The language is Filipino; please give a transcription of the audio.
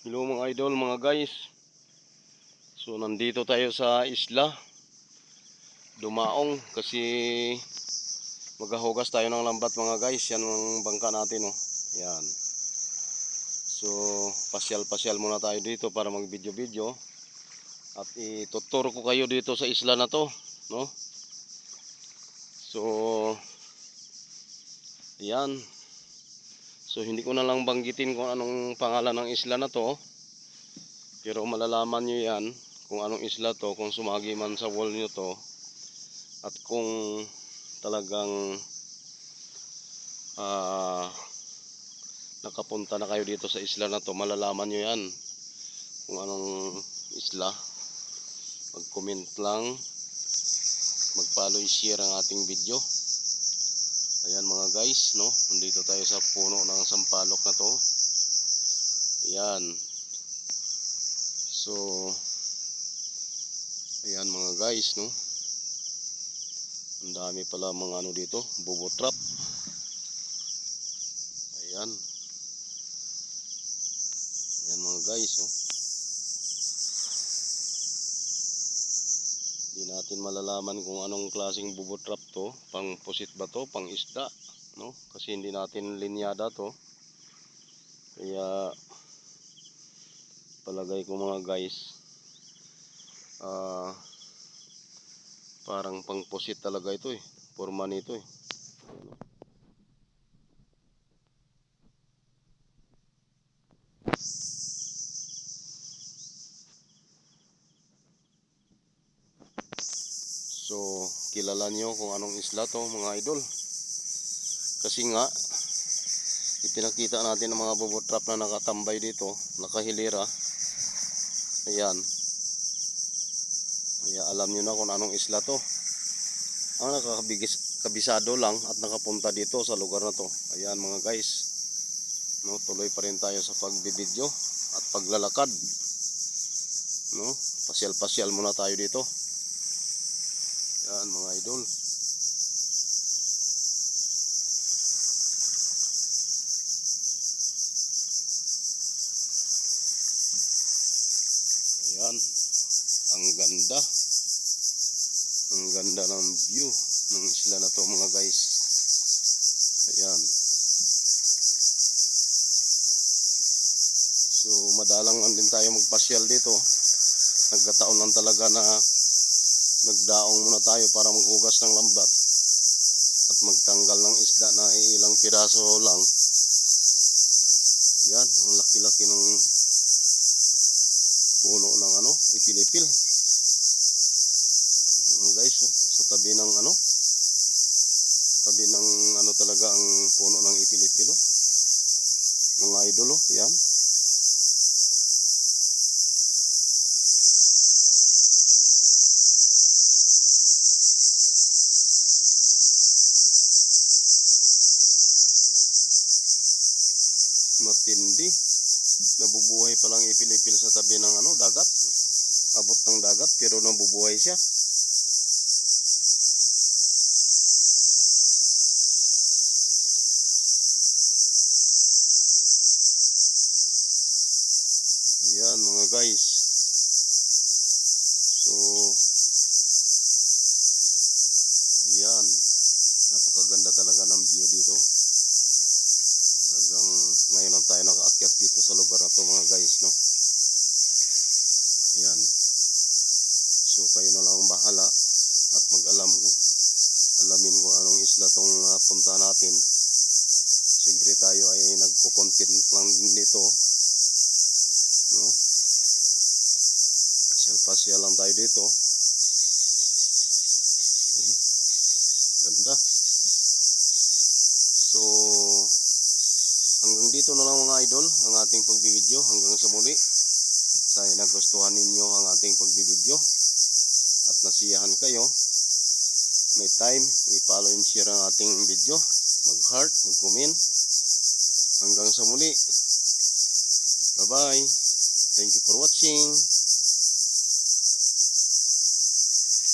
Hello mga idol, mga guys. So nandito tayo sa isla. Dumaong kasi maghahugas tayo ng lambat mga guys. Yan ang bangka natin oh. Yan. So pasyal-pasyal muna tayo dito para mag-video-video. At ituturo ko kayo dito sa isla na to, no? So yan. So hindi ko na lang banggitin kung anong pangalan ng isla na to. Pero malalaman nyo yan kung anong isla to, kung sumagi man sa wall nyo to. At kung talagang ah, nakapunta na kayo dito sa isla na to, malalaman nyo yan kung anong isla. Mag-comment lang, mag-follow, share ang ating video. Ayan mga guys, no? Nandito tayo sa puno ng sampalok na to. Ayan. So, ayan mga guys, no? Ang dami pala mga ano dito, bubo trap. Ayan. Ayan mga guys, oh. Hindi natin malalaman kung anong klaseng bubo trap to, pang pusit ba to, pang isda, no? Kasi hindi natin linyada to. Kaya palagay ko mga guys ah parang pang pusit talaga ito eh. Forma nito eh. So, kilala nyo kung anong isla to mga idol. Kasi nga, ipinakita natin ang mga bubot trap na nakatambay dito, nakahilira. Ayan. Kaya alam nyo na kung anong isla to. Ang nakakabigis, kabisado lang at nakapunta dito sa lugar na to. Ayan mga guys. No, tuloy pa rin tayo sa pagbibideo at paglalakad. No, pasyal-pasyal muna tayo dito. Yan mga idol. Ayan. Ang ganda. Ang ganda ng view ng isla na to mga guys. Ayan. So madalang lang din tayo magpasyal dito. Nagkataon lang talaga na nagdaong muna tayo para maghugas ng lambat at magtanggal ng isda na ilang piraso lang. Ayan ang laki-laki ng puno ng ano ipilipil. Guys oh, sa tabi ng ano tabi ng ano talaga ang puno ng ipilipil oh. mga idol oh, yan matindi. Nabubuhay pa lang ipilipil sa tabi ng ano dagat. Abot ng dagat pero nabubuhay siya. Ayan mga guys. So ayan. Napakaganda talaga ng view dito ngayon lang tayo nakaakyat dito sa lugar na to mga guys, no? Ayan. So kayo na lang ang bahala at mag-alam kung alamin kung anong isla tong uh, punta natin. Siyempre tayo ay nagko-content lang dito. No? Pasyal-pasyal lang tayo dito. Hmm. Ganda. So, Hanggang dito na lang mga idol ang ating pagbibideo hanggang sa muli. Sana nagustuhan ninyo ang ating pagbibideo at nasiyahan kayo. May time, i-follow and share ang ating video. Mag-heart, mag-comment. Hanggang sa muli. Bye-bye. Thank you for watching.